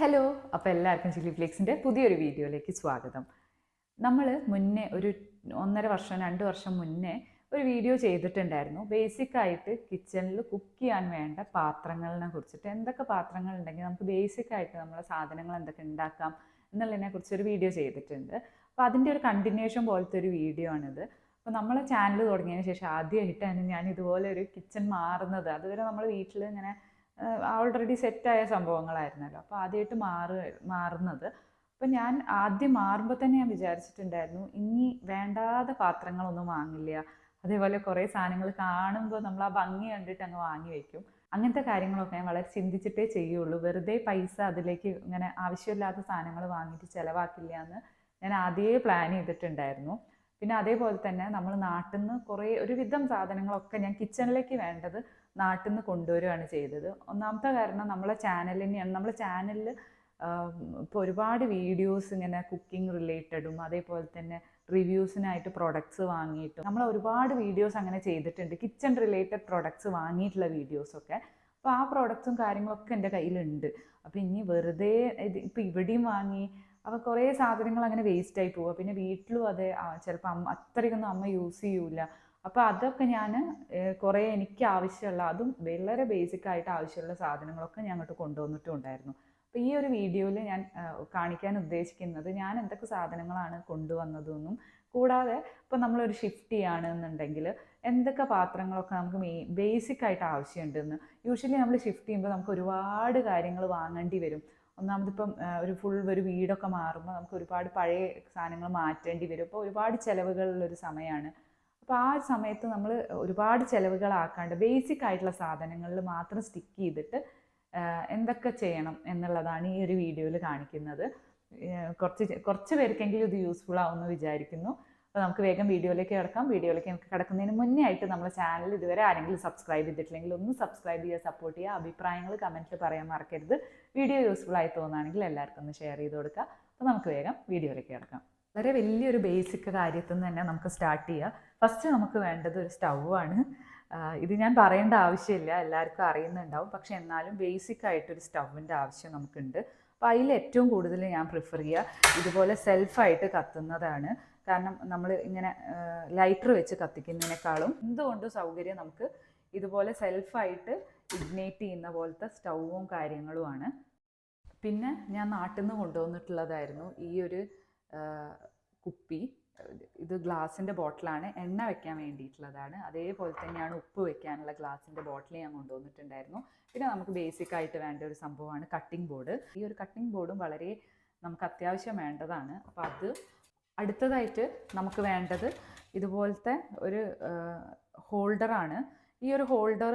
Hello അപ്പോൾ എല്ലാവർക്കും chilli ഫ്ലേക്സിന്റെ പുതിയൊരു വീഡിയോയിലേക്ക് സ്വാഗതം. നമ്മൾ മുന്നേ ഒരു ഒന്നര വർഷം രണ്ട് വർഷം മുന്നേ ഒരു വീഡിയോ ചെയ്തിട്ടുണ്ടായിരുന്നു. ബേസിക് ആയിട്ട് കിച്ചണിൽ കുക്ക് ചെയ്യാൻ വേണ്ട പാത്രങ്ങളിനെ കുറിച്ചിട്ട്. എന്തൊക്കെ പാത്രങ്ങൾ ഉണ്ടെങ്കിൽ നമുക്ക് ബേസിക് ആയിട്ട് നമ്മളെ സാധനങ്ങൾ എന്തൊക്കെ ഉണ്ടാക്കാം എന്നുള്ളതിനെ കുറിച്ച് ഒരു വീഡിയോ ചെയ്തിട്ടുണ്ട്. അപ്പോൾ അതിന്റെ ഒരു കണ്ടിന്യൂഷൻ പോലത്തെ ഒരു വീഡിയോ ആണിത്. അപ്പോൾ നമ്മളെ ചാനൽ തുടങ്ങിയതിന് ശേഷം ആദ്യമായിട്ടാണ് ഞാൻ ഇതുപോലെ ഒരു കിച്ചൺ മാറുന്നത്. അതുവരെ നമ്മൾ വീട്ടിൽ ഇങ്ങനെ ഓൾറെഡി സെറ്റായ സംഭവങ്ങളായിരുന്നല്ലോ. അപ്പോൾ ആദ്യമായിട്ട് മാറു മാറുന്നത്. അപ്പം ഞാൻ ആദ്യം മാറുമ്പോൾ തന്നെ ഞാൻ വിചാരിച്ചിട്ടുണ്ടായിരുന്നു ഇനി വേണ്ടാതെ പാത്രങ്ങളൊന്നും വാങ്ങില്ല. അതേപോലെ കുറേ സാധനങ്ങൾ കാണുമ്പോൾ നമ്മൾ ആ ഭംഗി കണ്ടിട്ട് അങ്ങ് വാങ്ങി വയ്ക്കും അങ്ങനത്തെ കാര്യങ്ങളൊക്കെ ഞാൻ വളരെ ചിന്തിച്ചിട്ടേ ചെയ്യുള്ളൂ. വെറുതെ പൈസ അതിലേക്ക് ഇങ്ങനെ ആവശ്യമില്ലാത്ത സാധനങ്ങൾ വാങ്ങിയിട്ട് ചിലവാക്കില്ല എന്ന് ഞാൻ ആദ്യമേ പ്ലാൻ ചെയ്തിട്ടുണ്ടായിരുന്നു. പിന്നെ അതേപോലെ തന്നെ നമ്മൾ നാട്ടിൽ നിന്ന് കുറേ ഒരുവിധം സാധനങ്ങളൊക്കെ ഞാൻ കിച്ചണിലേക്ക് വേണ്ടത് നാട്ടിൽ നിന്ന് കൊണ്ടുവരികയാണ് ചെയ്തത്. ഒന്നാമത്തെ കാരണം നമ്മളെ ചാനൽ തന്നെയാണ് നമ്മളെ ചാനലിൽ ഇപ്പോൾ ഒരുപാട് വീഡിയോസ് ഇങ്ങനെ കുക്കിംഗ് റിലേറ്റഡും അതേപോലെ തന്നെ റിവ്യൂസിനായിട്ട് പ്രൊഡക്ട്സ് വാങ്ങിയിട്ടും നമ്മൾ ഒരുപാട് വീഡിയോസ് അങ്ങനെ ചെയ്തിട്ടുണ്ട്. കിച്ചൺ റിലേറ്റഡ് പ്രൊഡക്ട്സ് വാങ്ങിയിട്ടുള്ള വീഡിയോസൊക്കെ അപ്പോൾ ആ പ്രോഡക്ട്സും കാര്യങ്ങളൊക്കെ എന്റെ കയ്യിലുണ്ട്. അപ്പോൾ ഇനി വെറുതെ ഇത് ഇപ്പോൾ ഇവിടെയും വാങ്ങി അപ്പോൾ കുറേ സാധനങ്ങൾ അങ്ങനെ വേസ്റ്റ് ആയി പോവുക പിന്നെ വീട്ടിലും അതെ ചിലപ്പോൾ അമ്മ അത്രയ്ക്കൊന്നും അമ്മ യൂസ് ചെയ്യൂല. അപ്പോൾ അതൊക്കെ ഞാൻ കുറേ എനിക്ക് ആവശ്യമുള്ള അതും വളരെ ബേസിക് ആയിട്ട് ആവശ്യമുള്ള സാധനങ്ങളൊക്കെ ഞാൻ അങ്ങോട്ട് കൊണ്ടുവന്നിട്ടും ഉണ്ടായിരുന്നു അപ്പോൾ ഈ ഒരു വീഡിയോയിൽ ഞാൻ കാണിക്കാൻ ഉദ്ദേശിക്കുന്നത് ഞാൻ എന്തൊക്കെ സാധനങ്ങളാണ് കൊണ്ടുവന്നതെന്നും കൂടാതെ ഇപ്പോൾ നമ്മളൊരു ഷിഫ്റ്റ് ചെയ്യുകയാണെന്നുണ്ടെങ്കിൽ എന്തൊക്കെ പാത്രങ്ങളൊക്കെ നമുക്ക് മെയിൻ ബേസിക് ആയിട്ട് ആവശ്യമുണ്ടെന്ന്. യൂഷ്വലി നമ്മൾ ഷിഫ്റ്റ് ചെയ്യുമ്പോൾ നമുക്ക് ഒരുപാട് കാര്യങ്ങൾ വാങ്ങേണ്ടി വരും. ഒന്നാമതിപ്പം ഒരു ഫുൾ ഒരു വീടൊക്കെ മാറുമ്പോൾ നമുക്ക് ഒരുപാട് പഴയ സാധനങ്ങൾ മാറ്റേണ്ടി വരും. അപ്പോൾ ഒരുപാട് ചിലവുകളുള്ളൊരു സമയമാണ് അപ്പോൾ ആ സമയത്ത് നമ്മൾ ഒരുപാട് ചിലവുകളാക്കാണ്ട് ബേസിക് ആയിട്ടുള്ള സാധനങ്ങളിൽ മാത്രം സ്റ്റിക്ക് ചെയ്തിട്ട് എന്തൊക്കെ ചെയ്യണം എന്നുള്ളതാണ് ഈ ഒരു വീഡിയോയിൽ കാണിക്കുന്നത്. കുറച്ച് കുറച്ച് പേർക്കെങ്കിലും ഇത് യൂസ്ഫുൾ ആവുമെന്ന് വിചാരിക്കുന്നു. അപ്പോൾ നമുക്ക് വേഗം വീഡിയോയിലേക്ക് കിടക്കാം. വീഡിയോയിലേക്ക് നമുക്ക് കിടക്കുന്നതിന് മുന്നേ ആയിട്ട് നമ്മുടെ ചാനൽ ഇതുവരെ ആരെങ്കിലും സബ്സ്ക്രൈബ് ചെയ്തിട്ടില്ലെങ്കിൽ ഒന്ന് സബ്സ്ക്രൈബ് ചെയ്യുക സപ്പോർട്ട് ചെയ്യുക അഭിപ്രായങ്ങൾ കമന്റിൽ പറയാൻ മറക്കരുത്. വീഡിയോ യൂസ്ഫുൾ ആയി തോന്നുകയാണെങ്കിൽ എല്ലാവർക്കും ഒന്ന് ഷെയർ ചെയ്ത് കൊടുക്കുക. അപ്പോൾ നമുക്ക് വേഗം വീഡിയോയിലേക്ക് കിടക്കാം. വളരെ വലിയൊരു ബേസിക് കാര്യത്തിൽ നിന്ന് തന്നെ നമുക്ക് സ്റ്റാർട്ട് ചെയ്യാം. ഫസ്റ്റ് നമുക്ക് വേണ്ടത് ഒരു സ്റ്റൗവാണ് ഇത് ഞാൻ പറയേണ്ട ആവശ്യമില്ല. എല്ലാവർക്കും അറിയുന്നുണ്ടാവും. പക്ഷെ എന്നാലും ബേസിക് ആയിട്ടൊരു സ്റ്റൗവിന്റെ ആവശ്യം നമുക്കുണ്ട്. അപ്പോൾ അതിൽ ഏറ്റവും കൂടുതൽ ഞാൻ പ്രിഫർ ചെയ്യുക. ഇതുപോലെ സെൽഫായിട്ട് കത്തുന്നതാണ്. കാരണം നമ്മൾ ഇങ്ങനെ ലൈറ്റർ വെച്ച് കത്തിക്കുന്നതിനേക്കാളും എന്തുകൊണ്ട് സൗകര്യം നമുക്ക് ഇതുപോലെ സെൽഫായിട്ട് ഇഗ്നേറ്റ് ചെയ്യുന്ന പോലത്തെ സ്റ്റൗവും കാര്യങ്ങളുമാണ്. പിന്നെ ഞാൻ നാട്ടിൽ നിന്ന് കൊണ്ടുവന്നിട്ടുള്ളതായിരുന്നു ഈ ഒരു കുപ്പി. ഇത് ഗ്ലാസിന്റെ ബോട്ടിലാണ് എണ്ണ വെക്കാൻ വേണ്ടിയിട്ടുള്ളതാണ്. അതേപോലെ തന്നെയാണ് ഉപ്പ് വെക്കാനുള്ള ഗ്ലാസിന്റെ ബോട്ടിൽ ഞാൻ കൊണ്ടുവന്നിട്ടുണ്ടായിരുന്നു. പിന്നെ നമുക്ക് ബേസിക് ആയിട്ട് വേണ്ട ഒരു സംഭവമാണ് കട്ടിംഗ് ബോർഡ് ഈ ഒരു കട്ടിംഗ് ബോർഡും വളരെ നമുക്ക് അത്യാവശ്യം വേണ്ടതാണ്. അപ്പോൾ അത് അടുത്തതായിട്ട് നമുക്ക് വേണ്ടത് ഇതുപോലത്തെ ഒരു ഹോൾഡറാണ് ഈ ഒരു ഹോൾഡർ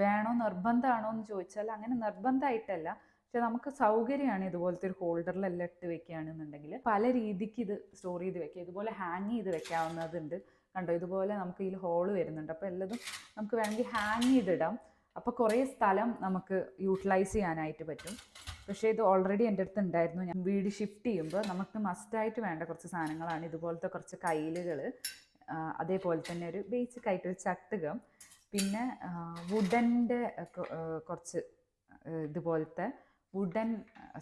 വേണോ നിർബന്ധമാണോ എന്ന് ചോദിച്ചാൽ അങ്ങനെ നിർബന്ധമായിട്ടല്ല. പക്ഷെ നമുക്ക് സൗകര്യമാണ് ഇതുപോലത്തെ ഒരു ഹോൾഡറിലെല്ലാം ഇട്ട് വെക്കുകയാണെന്നുണ്ടെങ്കിൽ പല രീതിക്ക് ഇത് സ്റ്റോർ ചെയ്ത് വെക്കുക ഇതുപോലെ ഹാങ് ചെയ്ത് വെക്കാവുന്നതുണ്ട്. കണ്ടോ? ഇതുപോലെ നമുക്ക് ഇതിൽ ഹോൾ വരുന്നുണ്ട്. അപ്പോൾ എല്ലതും നമുക്ക് വേണമെങ്കിൽ ഹാങ് ചെയ്തിടാം. അപ്പോൾ കുറേ സ്ഥലം നമുക്ക് യൂട്ടിലൈസ് ചെയ്യാനായിട്ട് പറ്റും. പക്ഷേ ഇത് ഓൾറെഡി എന്റെ അടുത്ത് ഉണ്ടായിരുന്നു. ഞാൻ വീട് ഷിഫ്റ്റ് ചെയ്യുമ്പോൾ നമുക്ക് മസ്റ്റായിട്ട് വേണ്ട കുറച്ച് സാധനങ്ങളാണ്. ഇതുപോലത്തെ കുറച്ച് കയ്യിലുകൾ അതേപോലെ തന്നെ ഒരു ബേസിക് ആയിട്ട് ഒരു ചട്ടുകം പിന്നെ വുഡന്റെ കുറച്ച് ഇതുപോലത്തെ വുഡൻ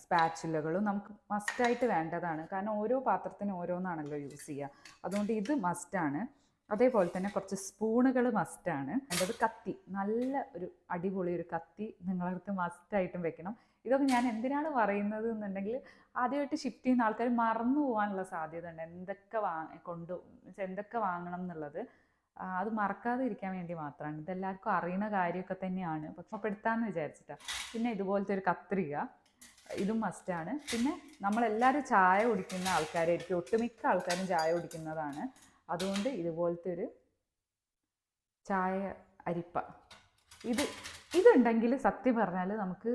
സ്പാച്ചുലകളും നമുക്ക് മസ്റ്റായിട്ട് വേണ്ടതാണ്. കാരണം ഓരോ പാത്രത്തിനും ഓരോന്നാണല്ലോ യൂസ് ചെയ്യുക അതുകൊണ്ട് ഇത് മസ്റ്റാണ് അതേപോലെ തന്നെ കുറച്ച് സ്പൂണുകൾ മസ്റ്റാണ് എന്റെത് കത്തി നല്ല ഒരു അടിപൊളി ഒരു കത്തി നിങ്ങളടുത്ത് മസ്റ്റായിട്ടും വെക്കണം. ഇതൊക്കെ ഞാൻ എന്തിനാണ് പറയുന്നത് എന്നുണ്ടെങ്കിൽ ആദ്യമായിട്ട് ഷിഫ്റ്റ് ചെയ്യുന്ന ആൾക്കാർ മറന്നു പോകാനുള്ള സാധ്യത ഉണ്ട് എന്തൊക്കെ വാ കൊണ്ടു എന്തൊക്കെ വാങ്ങണം എന്നുള്ളത് അത് മറക്കാതെ ഇരിക്കാൻ വേണ്ടി മാത്രമാണ്. ഇതെല്ലാവർക്കും അറിയുന്ന കാര്യമൊക്കെ തന്നെയാണ്. പക്ഷെ പെടുത്താമെന്ന് വിചാരിച്ചിട്ടാണ് പിന്നെ ഇതുപോലത്തെ ഒരു കത്രിക ഇതും മസ്റ്റാണ് പിന്നെ നമ്മളെല്ലാവരും ചായ കുടിക്കുന്ന ആൾക്കാരായിരിക്കും ഒട്ടുമിക്ക ആൾക്കാരും ചായ കുടിക്കുന്നതാണ്. അതുകൊണ്ട് ഇതുപോലത്തെ ഒരു ചായ അരിപ്പ. ഇത് ഇതുണ്ടെങ്കിൽ സത്യം പറഞ്ഞാൽ നമുക്ക്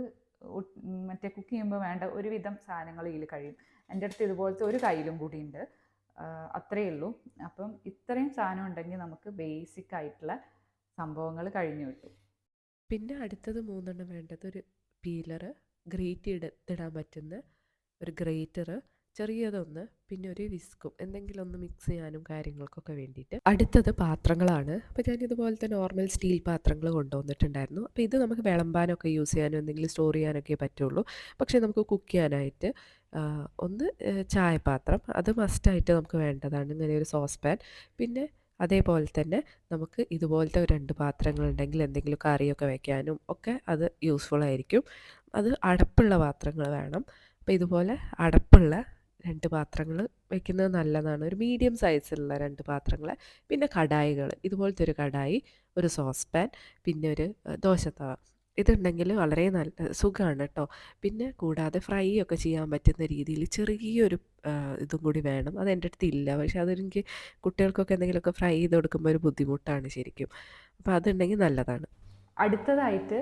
മറ്റേ കുക്ക് ചെയ്യുമ്പോൾ വേണ്ട ഒരുവിധം സാധനങ്ങൾ ഇതിൽ കഴിയും. എന്റെ അടുത്ത് ഇതുപോലത്തെ ഒരു കയ്യിലും കൂടിയുണ്ട്. അത്രയേ ഉള്ളൂ. അപ്പം ഇത്രയും സാധനം ഉണ്ടെങ്കിൽ നമുക്ക് ബേസിക് ആയിട്ടുള്ള സംഭവങ്ങൾ കഴിഞ്ഞു കിട്ടും. പിന്നെ അടുത്തത് മൂന്നെണ്ണം വേണ്ടത് ഒരു പീലറ് ഗ്രേറ്റ് ഇടാൻ പറ്റുന്ന ഒരു ഗ്രേറ്റർ ചെറിയതൊന്ന് പിന്നെ ഒരു വിസ്കും എന്തെങ്കിലും ഒന്ന് മിക്സ് ചെയ്യാനും കാര്യങ്ങൾക്കൊക്കെ വേണ്ടിയിട്ട്. അടുത്തത് പാത്രങ്ങളാണ്. അപ്പോൾ ഞാൻ ഇതുപോലത്തെ നോർമൽ സ്റ്റീൽ പാത്രങ്ങൾ കൊണ്ടുവന്നിട്ടുണ്ടായിരുന്നു. അപ്പോൾ ഇത് നമുക്ക് വിളമ്പാനൊക്കെ യൂസ് ചെയ്യാനും എന്തെങ്കിലും സ്റ്റോർ ചെയ്യാനൊക്കെ പറ്റുള്ളൂ. പക്ഷേ നമുക്ക് കുക്ക് ചെയ്യാനായിട്ട് ഒന്ന് ചായപാത്രം. അത് മസ്റ്റായിട്ട് നമുക്ക് വേണ്ടതാണ് ഇങ്ങനെ ഒരു സോസ് പാൻ പിന്നെ അതേപോലെ തന്നെ നമുക്ക് ഇതുപോലത്തെ രണ്ട് പാത്രങ്ങളുണ്ടെങ്കിൽ എന്തെങ്കിലും കറിയൊക്കെ വയ്ക്കാനും ഒക്കെ അത് യൂസ്ഫുൾ ആയിരിക്കും. അത് അടപ്പുള്ള പാത്രങ്ങൾ വേണം. അപ്പോൾ ഇതുപോലെ അടപ്പുള്ള രണ്ട് പാത്രങ്ങൾ വെക്കുന്നത് നല്ലതാണ്. ഒരു മീഡിയം സൈസിലുള്ള രണ്ട് പാത്രങ്ങൾ പിന്നെ കടായികൾ ഇതുപോലത്തെ ഒരു കടായി ഒരു സോസ് പാൻ പിന്നെ ഒരു ദോശത്തവ. ഇതുണ്ടെങ്കിൽ വളരെ നല്ല സുഖമാണ് കേട്ടോ പിന്നെ കൂടാതെ ഫ്രൈ ഒക്കെ ചെയ്യാൻ പറ്റുന്ന രീതിയിൽ ചെറിയൊരു ഇതും കൂടി വേണം. അത് എന്റെ അടുത്ത് ഇല്ല. പക്ഷേ അതെനിക്ക് കുട്ടികൾക്കൊക്കെ എന്തെങ്കിലുമൊക്കെ ഫ്രൈ ചെയ്ത് കൊടുക്കുമ്പോൾ ഒരു ബുദ്ധിമുട്ടാണ് ശരിക്കും. അപ്പോൾ അതുണ്ടെങ്കിൽ നല്ലതാണ്. അടുത്തതായിട്ട്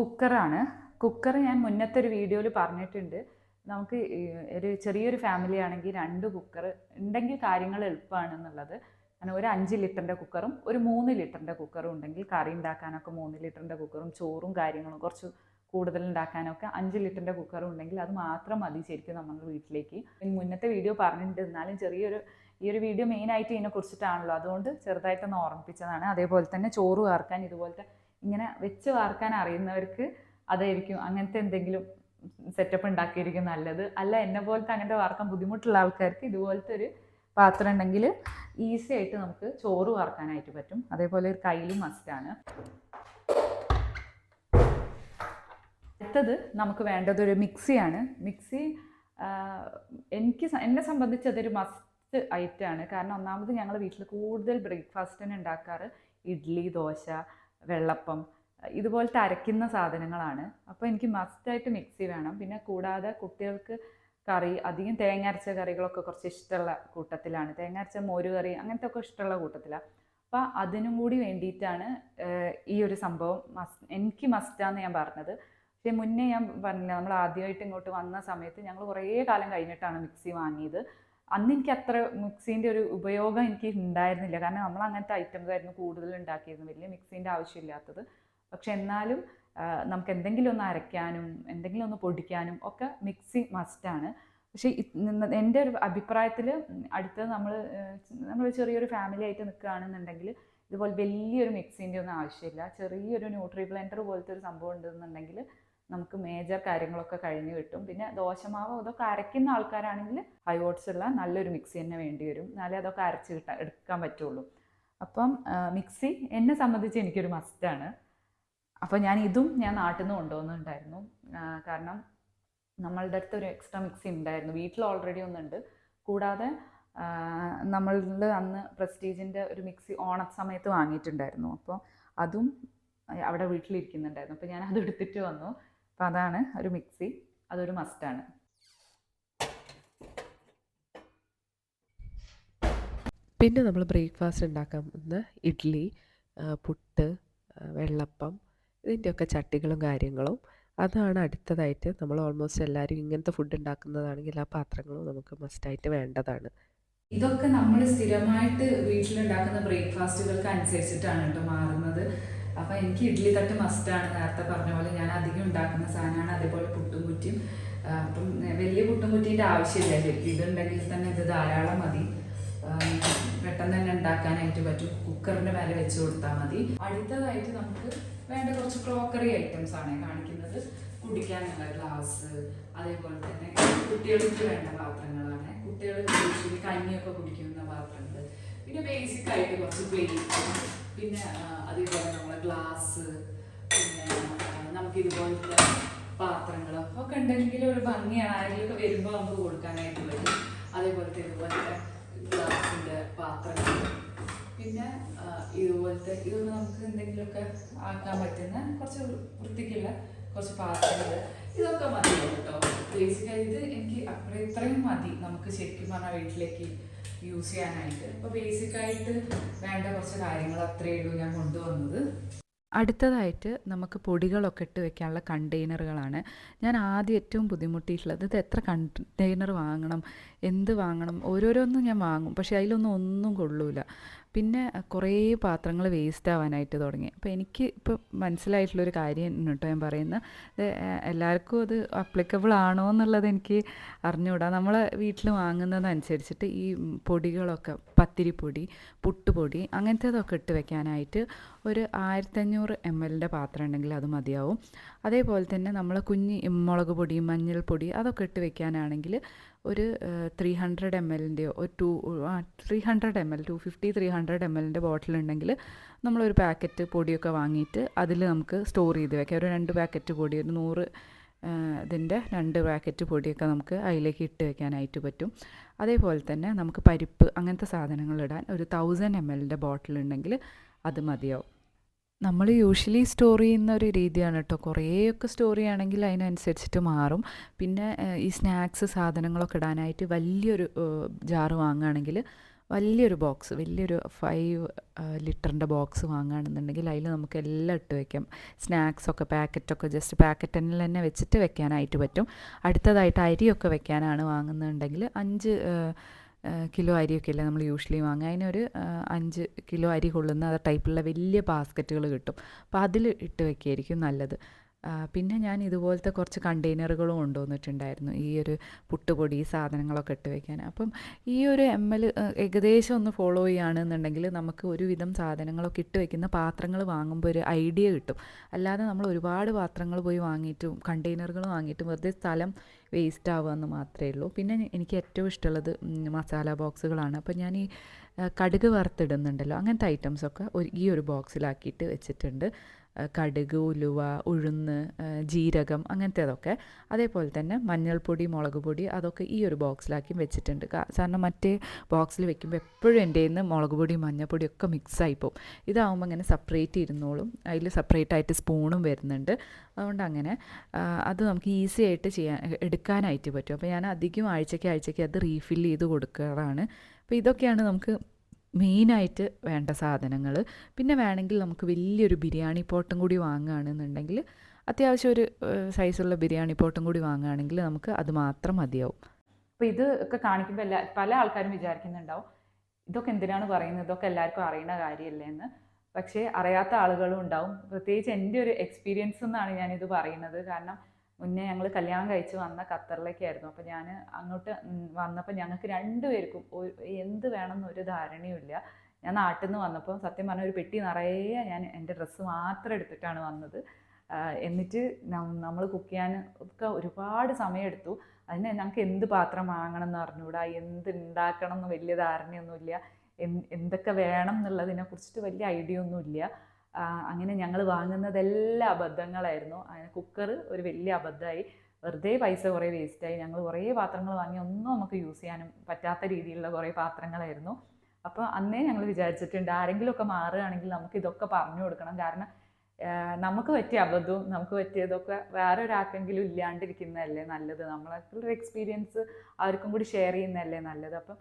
കുക്കറാണ്. കുക്കർ ഞാൻ മുന്നത്തെ ഒരു വീഡിയോയിൽ പറഞ്ഞിട്ടുണ്ട്. നമുക്ക് ഒരു ചെറിയൊരു ഫാമിലി ആണെങ്കിൽ രണ്ട് കുക്കർ ഉണ്ടെങ്കിൽ കാര്യങ്ങൾ എളുപ്പമാണെന്നുള്ളത്. കാരണം ഒരു അഞ്ച് ലിറ്ററിന്റെ കുക്കറും ഒരു മൂന്ന് ലിറ്ററിന്റെ കുക്കറും ഉണ്ടെങ്കിൽ കറി ഉണ്ടാക്കാനൊക്കെ മൂന്ന് ലിറ്ററിന്റെ കുക്കറും ചോറും കാര്യങ്ങളും കുറച്ച് കൂടുതൽ ഉണ്ടാക്കാനൊക്കെ അഞ്ച് ലിറ്ററിന്റെ കുക്കറും ഉണ്ടെങ്കിൽ അത് മാത്രം മതി ശരിക്കും നമ്മുടെ വീട്ടിലേക്ക്. മുന്നത്തെ വീഡിയോ പറഞ്ഞിട്ടുണ്ട്. ചെറിയൊരു ഈ ഒരു വീഡിയോ മെയിനായിട്ട് ഇതിനെ കുറിച്ചിട്ടാണല്ലോ. അതുകൊണ്ട് ചെറുതായിട്ടൊന്ന് ഓർമ്മിപ്പിച്ചതാണ്. അതേപോലെ തന്നെ ചോറ് വാർക്കാൻ ഇതുപോലത്തെ ഇങ്ങനെ വെച്ച് വാർക്കാൻ അറിയുന്നവർക്ക് അതായിരിക്കും അങ്ങനത്തെ എന്തെങ്കിലും സെറ്റപ്പ് ഉണ്ടാക്കിയിരിക്കും നല്ലത്. അല്ല എന്നെ പോലത്തെ അങ്ങനത്തെ വാർക്കാൻ ബുദ്ധിമുട്ടുള്ള ആൾക്കാർക്ക് ഇതുപോലത്തെ ഒരു പാത്രം ഉണ്ടെങ്കിൽ ഈസി ആയിട്ട് നമുക്ക് ചോറ് വാർക്കാനായിട്ട് പറ്റും. അതേപോലെ ഒരു കയ്യിലും മസ്റ്റാണ് അടുത്തത് നമുക്ക് വേണ്ടത് ഒരു മിക്സിയാണ് മിക്സി എനിക്ക് എന്നെ സംബന്ധിച്ച് അതൊരു മസ്റ്റ് ഐറ്റമാണ് കാരണം ഒന്നാമത് ഞങ്ങൾ വീട്ടിൽ കൂടുതൽ ബ്രേക്ക്ഫാസ്റ്റിന് ഉണ്ടാക്കാറ്. ഇഡ്ഡലി ദോശ വെള്ളപ്പം ഇതുപോലത്തെ അരയ്ക്കുന്ന സാധനങ്ങളാണ്. അപ്പോൾ എനിക്ക് മസ്റ്റായിട്ട് മിക്സി വേണം. പിന്നെ കൂടാതെ കുട്ടികൾക്ക് കറി അധികം തേങ്ങ അരച്ച കറികളൊക്കെ കുറച്ച് ഇഷ്ടമുള്ള കൂട്ടത്തിലാണ്. തേങ്ങ അരച്ച മോര് കറി അങ്ങനത്തെ ഒക്കെ ഇഷ്ടമുള്ള കൂട്ടത്തിലാണ് അപ്പോൾ അതിനും കൂടി വേണ്ടിയിട്ടാണ് ഈ ഒരു സംഭവം മസ് എനിക്ക് മസ്റ്റാന്ന് ഞാൻ പറഞ്ഞത്. പക്ഷേ മുന്നേ ഞാൻ പറഞ്ഞില്ല നമ്മൾ ആദ്യമായിട്ട് ഇങ്ങോട്ട് വന്ന സമയത്ത് ഞങ്ങൾ കുറേ കാലം കഴിഞ്ഞിട്ടാണ് മിക്സി വാങ്ങിയത്. അന്ന് എനിക്ക് അത്ര മിക്സീന്റെ ഒരു ഉപയോഗം എനിക്ക് ഉണ്ടായിരുന്നില്ല. കാരണം നമ്മൾ അങ്ങനത്തെ ഐറ്റംസ് ആയിരുന്നു കൂടുതൽ ഉണ്ടാക്കിയിരുന്നു വലിയ മിക്സീന്റെ ആവശ്യമില്ലാത്തത്. പക്ഷെ എന്നാലും നമുക്ക് എന്തെങ്കിലും ഒന്ന് അരയ്ക്കാനും എന്തെങ്കിലും ഒന്ന് പൊടിക്കാനും ഒക്കെ മിക്സി മസ്റ്റാണ് പക്ഷേ എന്റെ ഒരു അഭിപ്രായത്തിൽ അടുത്തത് നമ്മൾ നമ്മൾ ചെറിയൊരു ഫാമിലി ആയിട്ട് നിൽക്കുകയാണെന്നുണ്ടെങ്കിൽ ഇതുപോലെ വലിയൊരു മിക്സിന്റെ ഒന്നും ആവശ്യമില്ല. ചെറിയൊരു ന്യൂട്രി ബ്ലെൻഡർ പോലത്തെ ഒരു സംഭവം ഉണ്ടെന്നുണ്ടെങ്കിൽ നമുക്ക് മേജർ കാര്യങ്ങളൊക്കെ കഴിഞ്ഞ് കിട്ടും. പിന്നെ ദോശമാവ് അതൊക്കെ അരയ്ക്കുന്ന ആൾക്കാരാണെങ്കിൽ ഹൈ വോട്ട്സ് ഉള്ള നല്ലൊരു മിക്സി തന്നെ വേണ്ടി വരും. എന്നാലേ അതൊക്കെ അരച്ച് കിട്ടാൻ എടുക്കാൻ പറ്റുള്ളൂ. അപ്പം മിക്സി എന്നെ സംബന്ധിച്ച് എനിക്കൊരു മസ്റ്റാണ് അപ്പോൾ ഞാൻ ഇതും ഞാൻ നാട്ടിൽ നിന്ന് കൊണ്ടുവന്നിട്ടുണ്ടായിരുന്നു. കാരണം നമ്മളുടെ അടുത്ത് ഒരു എക്സ്ട്രാ മിക്സി ഉണ്ടായിരുന്നു. വീട്ടിൽ ഓൾറെഡി ഒന്നുണ്ട്. കൂടാതെ നമ്മളിൽ അന്ന് പ്രസ്റ്റീജിന്റെ ഒരു മിക്സി ഓണ സമയത്ത് വാങ്ങിയിട്ടുണ്ടായിരുന്നു. അപ്പോൾ അതും അവിടെ വീട്ടിലിരിക്കുന്നുണ്ടായിരുന്നു. അപ്പോൾ ഞാൻ അത് എടുത്തിട്ട് വന്നു. അപ്പോൾ അതാണ് ഒരു മിക്സി അതൊരു മസ്റ്റാണ് പിന്നെ നമ്മൾ ബ്രേക്ക്ഫാസ്റ്റ് ഉണ്ടാക്കാൻ ഇഡ്ഡലി പുട്ട് വെള്ളപ്പം ഇതിന്റെയൊക്കെ ചട്ടികളും കാര്യങ്ങളും അതാണ് അടുത്തതായിട്ട് നമ്മൾ ഓൾമോസ്റ്റ് എല്ലാവരും ഇങ്ങനത്തെ ഫുഡ് ഉണ്ടാക്കുന്നതാണെങ്കിൽ ആ പാത്രങ്ങളും നമുക്ക് മസ്റ്റായിട്ട് വേണ്ടതാണ്. ഇതൊക്കെ നമ്മൾ സ്ഥിരമായിട്ട് വീട്ടിലുണ്ടാക്കുന്ന ബ്രേക്ക്ഫാസ്റ്റുകൾക്ക് അനുസരിച്ചിട്ടാണ് കേട്ടോ മാറുന്നത്. അപ്പോൾ എനിക്ക് ഇഡ്ഡലി തട്ട് മസ്റ്റാണ് നേരത്തെ പറഞ്ഞ പോലെ ഞാൻ അധികം ഉണ്ടാക്കുന്ന സാധനമാണ്. അതേപോലെ പുട്ടും കുറ്റിയും. അപ്പം വലിയ പുട്ടും കുറ്റീന്റെ ആവശ്യമില്ല. ശരിക്കും ഇതുണ്ടെങ്കിൽ തന്നെ ഇത് ധാരാളം മതി. പെട്ടെന്ന് തന്നെ ഉണ്ടാക്കാനായിട്ട് പറ്റും. കുക്കറിന്റെ മേലെ വെച്ച് കൊടുത്താൽ മതി. അടുത്തതായിട്ട് നമുക്ക് വേണ്ട കുറച്ച് ക്രോക്കറി ഐറ്റംസ് ആണ് കാണിക്കുന്നത്. കുടിക്കാനുള്ള ഗ്ലാസ് അതേപോലെ തന്നെ കുട്ടികൾക്ക് വേണ്ട പാത്രങ്ങളാണ്. കുട്ടികൾ കഞ്ഞിയൊക്കെ കുടിക്കുന്ന പാത്രങ്ങൾ പിന്നെ ബേസിക് ആയിട്ട് കുറച്ച് പ്ലേറ്റ് പിന്നെ അതേപോലെ നമ്മളെ ഗ്ലാസ് പിന്നെ നമുക്ക് ഇതുപോലത്തെ പാത്രങ്ങൾ ഒക്കെ ഉണ്ടെങ്കിൽ ഒരു ഭംഗിയാണ് ആരെങ്കിലുമൊക്കെ വരുമ്പോൾ നമുക്ക് കൊടുക്കാനായിട്ട് പറ്റും. അതേപോലത്തെ ഇതുപോലത്തെ ഗ്ലാസിന്റെ പാത്രങ്ങൾ പിന്നെ ഇതുപോലത്തെ ഇതൊക്കെ നമുക്ക് എന്തെങ്കിലുമൊക്കെ ആക്കാൻ പറ്റുന്ന കുറച്ച് വൃത്തിക്കുള്ള കുറച്ച് പാത്രങ്ങൾ. ഇതൊക്കെ മതി കേട്ടോ. ബേസിക്കലി എനിക്ക് അത്ര ഇത്രയും മതി നമുക്ക് ശരിക്കും പറഞ്ഞാൽ വീട്ടിലേക്ക് യൂസ് ചെയ്യാനായിട്ട്. അപ്പോൾ ബേസിക്കായിട്ട് വേണ്ട കുറച്ച് കാര്യങ്ങൾ അത്രയേ ഉള്ളൂ ഞാൻ കൊണ്ടുവന്നത്. അടുത്തതായിട്ട് നമുക്ക് പൊടികളൊക്കെ ഇട്ട് വെക്കാനുള്ള കണ്ടെയ്നറുകളാണ്. ഞാൻ ആദ്യം ഏറ്റവും ബുദ്ധിമുട്ടിയിട്ടുള്ളത് ഇത് എത്ര കണ്ടെയ്നർ വാങ്ങണം എന്ത് വാങ്ങണം ഓരോരോന്നും ഞാൻ വാങ്ങും. പക്ഷേ അതിലൊന്നും ഒന്നും കൊള്ളൂല. പിന്നെ കുറേ പാത്രങ്ങൾ വേസ്റ്റ് ആവാനായിട്ട് തുടങ്ങി. അപ്പോൾ എനിക്ക് ഇപ്പോൾ മനസ്സിലായിട്ടുള്ളൊരു കാര്യം കേട്ടോ ഞാൻ പറയുന്നത് എല്ലാവർക്കും അത് അപ്ലിക്കബിൾ ആണോ എന്നുള്ളത് എനിക്ക് അറിഞ്ഞുകൂടാ നമ്മൾ വീട്ടിൽ വാങ്ങുന്നതനുസരിച്ചിട്ട് ഈ പൊടികളൊക്കെ പത്തിരിപ്പൊടി പുട്ടുപൊടി അങ്ങനത്തേതൊക്കെ ഇട്ട് വെക്കാനായിട്ട് ഒരു ആയിരത്തഞ്ഞൂറ് എം എല്ലിന്റെ പാത്രം ഉണ്ടെങ്കിൽ അത് മതിയാവും. അതേപോലെ തന്നെ നമ്മൾ കുഞ്ഞ് മുളക് പൊടി മഞ്ഞൾപ്പൊടി അതൊക്കെ ഇട്ട് വെക്കാനാണെങ്കിൽ ഒരു ത്രീ ഹൺഡ്രഡ് എം എല്ലിന്റെയോ ഒരു two three hundred M L two fifty three hundred M എല്ലിന്റെ ബോട്ടിൽ ഉണ്ടെങ്കിൽ നമ്മളൊരു പാക്കറ്റ് പൊടിയൊക്കെ വാങ്ങിയിട്ട് അതിൽ നമുക്ക് സ്റ്റോർ ചെയ്ത് വെക്കാം. ഒരു രണ്ട് പാക്കറ്റ് പൊടി ഒരു നൂറ് ഇതിന്റെ രണ്ട് പാക്കറ്റ് പൊടിയൊക്കെ നമുക്ക് അതിലേക്ക് ഇട്ട് വെക്കാനായിട്ട് പറ്റും. അതേപോലെ തന്നെ നമുക്ക് പരിപ്പ് അങ്ങനത്തെ സാധനങ്ങൾ ഇടാൻ ഒരു തൗസൻഡ് എം എല്ലിന്റെ ബോട്ടിൽ ഉണ്ടെങ്കിൽ അത് മതിയാവും. നമ്മൾ യൂഷ്വലി സ്റ്റോർ ചെയ്യുന്ന ഒരു രീതിയാണ് കേട്ടോ കുറേയൊക്കെ സ്റ്റോർ ചെയ്യുകയാണെങ്കിൽ അതിനനുസരിച്ചിട്ട് മാറും. പിന്നെ ഈ സ്നാക്സ് സാധനങ്ങളൊക്കെ ഇടാനായിട്ട് വലിയൊരു ജാറ് വാങ്ങുകയാണെങ്കിൽ വലിയൊരു ബോക്സ് വലിയൊരു ഫൈവ് ലിറ്ററിന്റെ ബോക്സ് വാങ്ങുകയാണെന്നുണ്ടെങ്കിൽ അതിൽ നമുക്ക് എല്ലാം ഇട്ട് വെക്കാം. സ്നാക്സൊക്കെ പാക്കറ്റൊക്കെ ജസ്റ്റ് പാക്കറ്റിൽ തന്നെ വെച്ചിട്ട് വെക്കാനായിട്ട് പറ്റും. അടുത്തതായിട്ട് അരിയൊക്കെ വെക്കാനാണ് വാങ്ങുന്നുണ്ടെങ്കിൽ അഞ്ച് കിലോ അരിയൊക്കെ അല്ലേ നമ്മൾ യൂഷ്വലി വാങ്ങുക. അതിനൊരു അഞ്ച് കിലോ അരി കൊള്ളുന്ന ടൈപ്പുള്ള വലിയ ബാസ്ക്കറ്റുകൾ കിട്ടും. അപ്പോൾ അതിൽ ഇട്ട് വയ്ക്കുകയായിരിക്കും നല്ലത്. പിന്നെ ഞാൻ ഇതുപോലത്തെ കുറച്ച് കണ്ടെയ്നറുകളും കൊണ്ടുവന്നിട്ടുണ്ടായിരുന്നു. ഈ ഒരു പുട്ടുപൊടി സാധനങ്ങളൊക്കെ ഇട്ട് വെക്കാൻ. അപ്പം ഈ ഒരു എം എൽ ഏകദേശം ഒന്ന് ഫോളോ ചെയ്യുകയാണെന്നുണ്ടെങ്കിൽ നമുക്ക് ഒരുവിധം സാധനങ്ങളൊക്കെ ഇട്ട് വെക്കുന്ന പാത്രങ്ങൾ വാങ്ങുമ്പോൾ ഒരു ഐഡിയ കിട്ടും. അല്ലാതെ നമ്മൾ ഒരുപാട് പാത്രങ്ങൾ പോയി വാങ്ങിയിട്ടും കണ്ടെയ്നറുകൾ വാങ്ങിയിട്ടും വെറുതെ സ്ഥലം വേസ്റ്റ് ആവുക മാത്രമേ ഉള്ളൂ. പിന്നെ എനിക്ക് ഏറ്റവും ഇഷ്ടമുള്ളത് മസാല ബോക്സുകളാണ് അപ്പോൾ ഞാൻ ഈ കടുക് വറുത്തിടുന്നുണ്ടല്ലോ അങ്ങനത്തെ ഐറ്റംസൊക്കെ ഈ ഒരു ബോക്സിലാക്കിയിട്ട് വെച്ചിട്ടുണ്ട്. കടുക് ഉലുവ ഉഴുന്ന് ജീരകം അങ്ങനത്തേതൊക്കെ. അതേപോലെ തന്നെ മഞ്ഞൾപ്പൊടി മുളക് പൊടി അതൊക്കെ ഈ ഒരു ബോക്സിലാക്കി വെച്ചിട്ടുണ്ട്. കാരണം മറ്റേ ബോക്സിൽ വെക്കുമ്പോൾ എപ്പോഴും എന്റെ നിന്ന് മുളക് പൊടി മഞ്ഞൾപ്പൊടി ഒക്കെ മിക്സ് ആയി പോകും ഇതാവുമ്പോൾ അങ്ങനെ സെപ്പറേറ്റ് ഇരുന്നോളും. അതിൽ സെപ്പറേറ്റ് ആയിട്ട് സ്പൂണും വരുന്നുണ്ട്. അതുകൊണ്ട് അങ്ങനെ അത് നമുക്ക് ഈസി ആയിട്ട് ചെയ്യാൻ എടുക്കാനായിട്ട് പറ്റും. അപ്പോൾ ഞാൻ അധികം ആഴ്ചയ്ക്ക് ആഴ്ചയ്ക്ക് അത് റീഫിൽ ചെയ്ത് കൊടുക്കാറാണ്. അപ്പോൾ ഇതൊക്കെയാണ് നമുക്ക് മെയിനായിട്ട് വേണ്ട സാധനങ്ങൾ പിന്നെ വേണമെങ്കിൽ നമുക്ക് വലിയൊരു ബിരിയാണി പോട്ടും കൂടി വാങ്ങുകയാണെന്നുണ്ടെങ്കിൽ അത്യാവശ്യം ഒരു സൈസുള്ള ബിരിയാണി പോട്ടും കൂടി വാങ്ങുകയാണെങ്കിൽ നമുക്ക് അത് മാത്രം മതിയാവും. അപ്പോൾ ഇത് ഒക്കെ കാണിക്കുമ്പോൾ എല്ലാ പല ആൾക്കാരും വിചാരിക്കുന്നുണ്ടാവും ഇതൊക്കെ എന്തിനാണ് പറയുന്നത്? ഇതൊക്കെ എല്ലാവർക്കും അറിയുന്ന കാര്യമല്ലേ എന്ന് പക്ഷേ അറിയാത്ത ആളുകളും ഉണ്ടാവും. പ്രത്യേകിച്ച് എന്റെ ഒരു എക്സ്പീരിയൻസ് എന്നാണ് ഞാനിത് പറയുന്നത്. കാരണം മുന്നേ ഞങ്ങൾ കല്യാണം കഴിച്ച് വന്ന ഖത്തറിലേക്കായിരുന്നു. അപ്പോൾ ഞാൻ അങ്ങോട്ട് വന്നപ്പോൾ ഞങ്ങൾക്ക് രണ്ടുപേർക്കും എന്ത് വേണമെന്ന് ഒരു ധാരണയുമില്ല ഞാൻ നാട്ടിൽ നിന്ന് വന്നപ്പോൾ സത്യം പറഞ്ഞ ഒരു പെട്ടി നിറയെ ഞാൻ എന്റെ ഡ്രസ്സ് മാത്രം എടുത്തിട്ടാണ് വന്നത്. എന്നിട്ട് നമ്മൾ കുക്ക് ചെയ്യാൻ ഒക്കെ ഒരുപാട് സമയമെടുത്തു അതിന് ഞങ്ങൾക്ക് എന്ത് പാത്രം വാങ്ങണം എന്ന് അറിഞ്ഞുകൂടാ എന്ത് ഉണ്ടാക്കണം എന്ന് വലിയ ധാരണയൊന്നുമില്ല. എന്തൊക്കെ വേണം എന്നുള്ളതിനെ കുറിച്ചിട്ട് വലിയ ഐഡിയ ഒന്നുമില്ല. അങ്ങനെ ഞങ്ങൾ വാങ്ങുന്നതെല്ലാം അബദ്ധങ്ങളായിരുന്നു. അങ്ങനെ കുക്കർ ഒരു വലിയ അബദ്ധമായി. വെറുതെ പൈസ കുറേ വേസ്റ്റായി ഞങ്ങൾ കുറേ പാത്രങ്ങൾ വാങ്ങി. ഒന്നും നമുക്ക് യൂസ് ചെയ്യാനും പറ്റാത്ത രീതിയിലുള്ള കുറേ പാത്രങ്ങളായിരുന്നു. അപ്പോൾ അന്നേ ഞങ്ങൾ വിചാരിച്ചിട്ടുണ്ട് ആരെങ്കിലുമൊക്കെ മാറുകയാണെങ്കിൽ നമുക്ക് ഇതൊക്കെ പറഞ്ഞു കൊടുക്കണം. കാരണം നമുക്ക് പറ്റിയ അബദ്ധവും നമുക്ക് പറ്റിയതൊക്കെ വേറെ ഒരാൾക്കെങ്കിലും ഇല്ലാണ്ടിരിക്കുന്നതല്ലേ നല്ലത്. നമ്മളൊരു എക്സ്പീരിയൻസ് ആർക്കും കൂടി ഷെയർ ചെയ്യുന്നതല്ലേ നല്ലത്. അപ്പം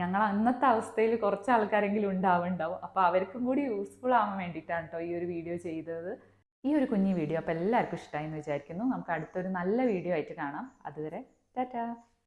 ഞങ്ങൾ അന്നത്തെ അവസ്ഥയിൽ കുറച്ച് ആൾക്കാരെങ്കിലും ഉണ്ടാവുണ്ടാവും. അപ്പോൾ അവർക്കും കൂടി യൂസ്ഫുൾ ആവാൻ വേണ്ടിയിട്ടാണ് കേട്ടോ ഈ ഒരു വീഡിയോ ചെയ്തത്. ഈ ഒരു കുഞ്ഞു വീഡിയോ അപ്പോൾ എല്ലാവർക്കും ഇഷ്ടമായി എന്ന് വിചാരിക്കുന്നു. നമുക്ക് അടുത്തൊരു നല്ല വീഡിയോ ആയിട്ട് കാണാം. അതുവരെ ടാറ്റാ.